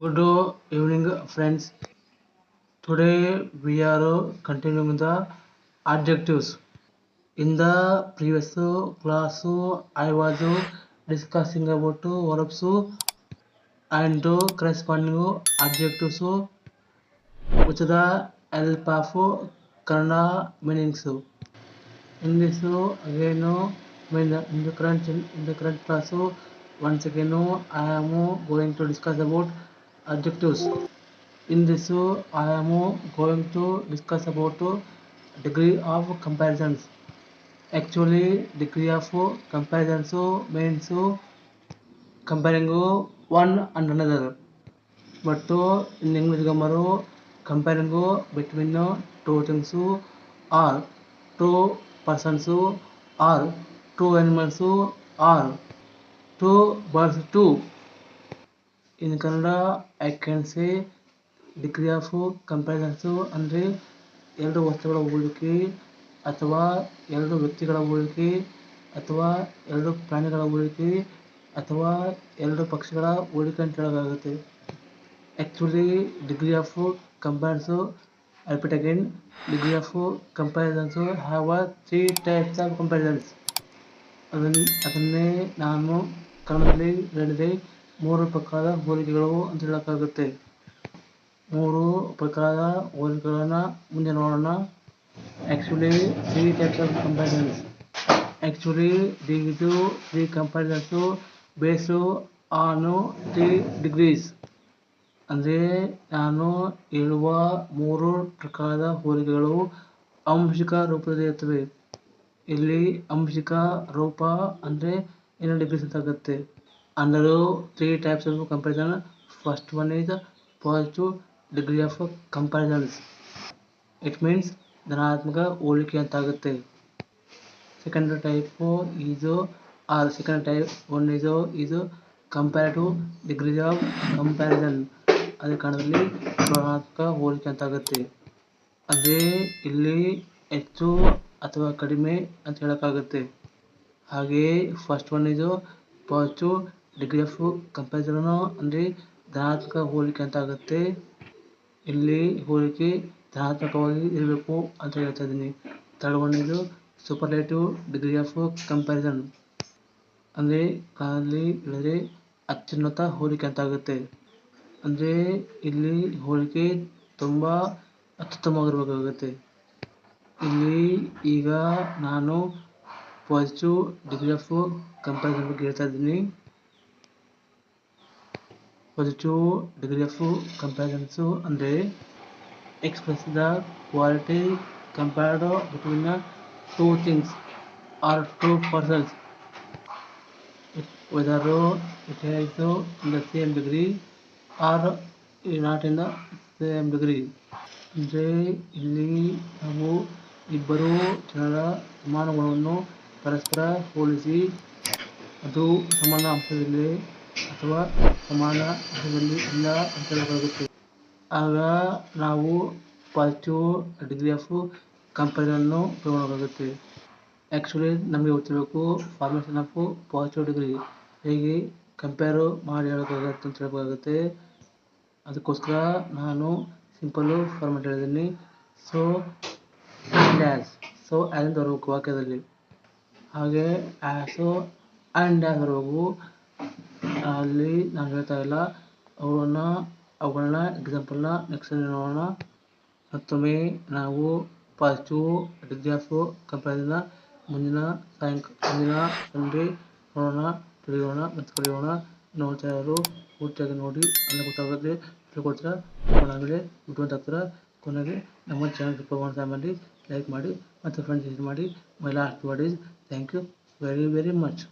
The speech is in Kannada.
Good evening, friends. Today we are continuing the adjectives. In the previous class, I was discussing about verbs and corresponding adjectives with the help of Kannada meanings. In this again, when in the current in the current class, once again I am going to discuss about adjectives. In this I am going to discuss about degree of comparisons. Actually, degree of comparisons means comparing one and another. But in English grammar, comparing between two things or two persons or two animals or two birds too. In Kannada I can say degree of comparisons ಅಂದರೆ ಎರಡು ವಸ್ತುಗಳ ಹೋಲಿಕೆ ಅಥವಾ ಎರಡು ವ್ಯಕ್ತಿಗಳ ಹೋಲಿಕೆ ಅಥವಾ ಎರಡು ಪ್ರಾಣಿಗಳ ಹೋಲಿಕೆ ಅಥವಾ ಎರಡು ಪಕ್ಷಿಗಳ ಹೋಲಿಕೆ ಅಂತ ಹೇಳೋಕ್ಕಾಗುತ್ತೆ actually degree of comparison repeat again degree of comparisons have a three types of comparisons ಅದನ್ನು ಅದನ್ನೇ ನಾನು ಕನ್ನಡದಲ್ಲಿ ಹೇಳಿದೆ. ಮೂರು ಪ್ರಕಾರದ ಹೋಲಿಕೆಗಳು ಅಂತ ಹೇಳೋಕ್ಕಾಗುತ್ತೆ. ಮೂರು ಪ್ರಕಾರದ ಹೋಲಿಕೆಗಳನ್ನು ಮುಂದೆ ನೋಡೋಣ. Actually three types of comparisons actually ಇದು three comparisons base on three degrees ಅಂದರೆ ನಾನು ಹೇಳುವ ಮೂರು ಪ್ರಕಾರದ ಹೋಲಿಕೆಗಳು ಆಂಶಿಕ ರೂಪದಲ್ಲಿರುತ್ತವೆ ಇಲ್ಲಿ ಅಂಶಿಕ ರೂಪ ಅಂದರೆ ಏನು ಡಿಗ್ರೀಸ್ ಅಂತ ಆಗುತ್ತೆ. Under three types of comparison first one is positive degree of comparisons it means ಧನಾತ್ಮಕ ಹೋಲಿಕೆ ಅಂತ ಆಗುತ್ತೆ second type is or second type one is is comparative degree of comparison ಅದೇ ಕಾರಣದಲ್ಲಿ ಋಣಾತ್ಮಕ ಹೋಲಿಕೆ ಅಂತ ಆಗುತ್ತೆ ಅದೇ ಇಲ್ಲಿ ಹೆಚ್ಚು ಅಥವಾ ಕಡಿಮೆ ಅಂತ ಹೇಳೋಕ್ಕಾಗುತ್ತೆ. ಹಾಗೆಯೇ ಫಸ್ಟ್ ಒನ್ ಇದು ಪಾಸಿಟಿವ್ ಡಿಗ್ರಿ ಆಫ್ ಕಂಪ್ಯಾರಿಸನು ಅಂದರೆ ಧನಾತ್ಮಕ ಹೋಲಿಕೆ ಅಂತ ಆಗುತ್ತೆ. ಇಲ್ಲಿ ಹೋಲಿಕೆ ಧನಾತ್ಮಕವಾಗಿ ಇರಬೇಕು ಅಂತ ಹೇಳ್ತಾ ಇದ್ದೀನಿ. ಥರ್ಡ್ ಒನ್ ಇದು ಸೂಪರ್ಲೇಟಿವ್ ಡಿಗ್ರಿ ಆಫ್ ಕಂಪ್ಯಾರಿಸನ್ ಅಂದರೆ ಕಾಲಲ್ಲಿ ಹೇಳಿದ್ರೆ ಅತ್ಯುನ್ನತ ಹೋಲಿಕೆ ಅಂತ ಆಗುತ್ತೆ. ಅಂದರೆ ಇಲ್ಲಿ ಹೋಲಿಕೆ ತುಂಬ ಅತ್ಯುತ್ತಮವಾಗಿರಬೇಕಾಗುತ್ತೆ. ಇಲ್ಲಿ ಈಗ ನಾನು ಪಾಸಿಟಿವ್ ಡಿಗ್ರಿ ಆಫ್ ಕಂಪ್ಯಾರಿಸನ್ ಬಗ್ಗೆ ಹೇಳ್ತಾ ಇದ್ದೀನಿ. ಪಾಸಿಟಿವ್ ಡಿಗ್ರಿ ಆಫ್ ಕಂಪ್ಯಾರಿಸನ್ಸು ಅಂದರೆ express the quality compared between two things or two persons whether it has in the same degree or not in the same degree ಅಂದರೆ ಇಲ್ಲಿ ನಾವು ಇಬ್ಬರು ಜನರ ಸಮಾನ ಗುಣವನ್ನು ಪರಸ್ಪರ ಹೋಲಿಸಿ, ಅದು ಸಮಾನ ಅಂಶದಲ್ಲಿ ಅಥವಾ ಸಮಾನ ಅಂಶದಲ್ಲಿ ಇಲ್ಲ ಅಂತ ಹೇಳಬೇಕಾಗುತ್ತೆ ಆಗ ನಾವು ಪಾಸಿಟಿವ್ ಡಿಗ್ರಿ ಆಫ್ ಕಂಪೇರನ್ನು ತಗೊಳ್ಬೇಕಾಗುತ್ತೆ ಆ್ಯಕ್ಚುಲಿ ನಮಗೆ ಗೊತ್ತಿರಬೇಕು, ಫಾರ್ಮೇಷನ್ ಆಫ್ ಪಾಸಿಟಿವ್ ಡಿಗ್ರಿ ಹೇಗೆ ಕಂಪೇರು ಮಾಡಿ ಹೇಳೋಕ್ಕಾಗತ್ತೆ ಅಂತ ಹೇಳಬೇಕಾಗುತ್ತೆ. ಅದಕ್ಕೋಸ್ಕರ ನಾನು ಸಿಂಪಲ್ಲು ಫಾರ್ಮೆಟ್ ಹೇಳಿದ್ದೀನಿ. So and as so as ಬರಬೇಕು ವಾಕ್ಯದಲ್ಲಿ. ಹಾಗೆ ಆ್ಯಸು ಆ್ಯಂಡ್ ಆ್ಯಸ್ ಬರಬೇಕು. ಅಲ್ಲಿ ನಾನು ಹೇಳ್ತಾ ಇಲ್ಲ. ಅವನ್ನ ಅವುಗಳನ್ನ ಎಕ್ಸಾಂಪಲ್ನ ನೆಕ್ಸ್ಟ್ ನೋಡೋಣ. ಮತ್ತೊಮ್ಮೆ ನಾವು ಪಾಸಿಟಿವ್ ಡಿಗ್ರಿ ಆಫ್ ಕಂಪ್ಯಾರಿಸನ್ನ ಮುಂದಿನ ಸಾಯಂಕ, ಮುಂದಿನ ಸಂಜೆ ನೋಡೋಣ, ತಿಳಿಯೋಣ ಮತ್ತು ಕಲಿಯೋಣ. ನೋಡ್ತಾ ಇರೋರು ಪೂರ್ತಿಯಾಗಿ ನೋಡಿ ಅನ್ನ ಗೊತ್ತಾಗುತ್ತೆ. ತಿಳ್ಕೊಳ್ತೀರ? ಆಮೇಲೆ ಆಗ್ತೀರಾ ಕೊನೆಗೆ ನಮ್ಮ ಚಾನಲ್ ಸಬ್ಸ್ಕ್ರೈಬ್ ಮಾಡಿ ಲೈಕ್ ಮಾಡಿ ಮತ್ತು ಫ್ರೆಂಡ್ಸ್ ಮಾಡಿ. My last word is thank you very very much